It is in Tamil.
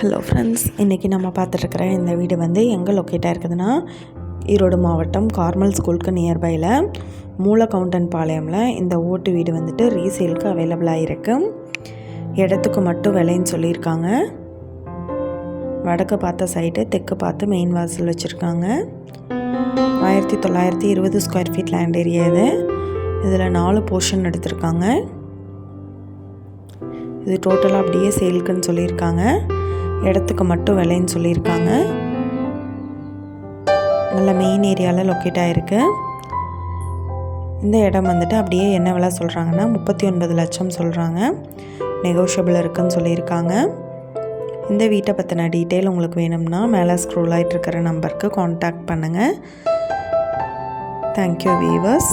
ஹலோ ஃப்ரெண்ட்ஸ் இன்றைக்கி நம்ம பார்த்துட்ருக்குற இந்த வீடு வந்து எங்கே லொக்கேட்டாக இருக்குதுன்னா ஈரோடு மாவட்டம் கார்மல் ஸ்கூலுக்கு நியர்பையில் மூலக்கவுண்டன் பாளையமில் இந்த ஓட்டு வீடு வந்துட்டு ரீசேலுக்கு அவைலபிளாக இருக்குது இடத்துக்கு மட்டும் விலைன்னு சொல்லியிருக்காங்க. வடக்கு பார்த்த சைடு தெற்கு பார்த்து மெயின் வாசல் வச்சுருக்காங்க. ஆயிரத்தி தொள்ளாயிரத்தி இருபது ஸ்கொயர் ஃபீட் லேண்ட் ஏரியா இது. இதில் நாலு போர்ஷன் எடுத்திருக்காங்க. இது டோட்டலாக அப்படியே சேலுக்குன்னு சொல்லியிருக்காங்க. இடத்துக்கு மட்டும் விலைன்னு சொல்லியிருக்காங்க. நல்ல மெயின் ஏரியாவில் லொக்கேட் ஆகிருக்கு இந்த இடம் வந்துட்டு அப்படியே என்ன விலை சொல்கிறாங்கன்னா முப்பத்தி ஒன்பது லட்சம் சொல்கிறாங்க நெகோஷியபிள் இருக்குன்னு சொல்லியிருக்காங்க. இந்த வீட்டை பற்றின டீட்டெயில் உங்களுக்கு வேணும்னா மேலே ஸ்க்ரோல் ஆகிட்டு இருக்கிற நம்பருக்கு காண்டாக்ட் பண்ணுங்கள் தேங்க்யூ வீவர்ஸ்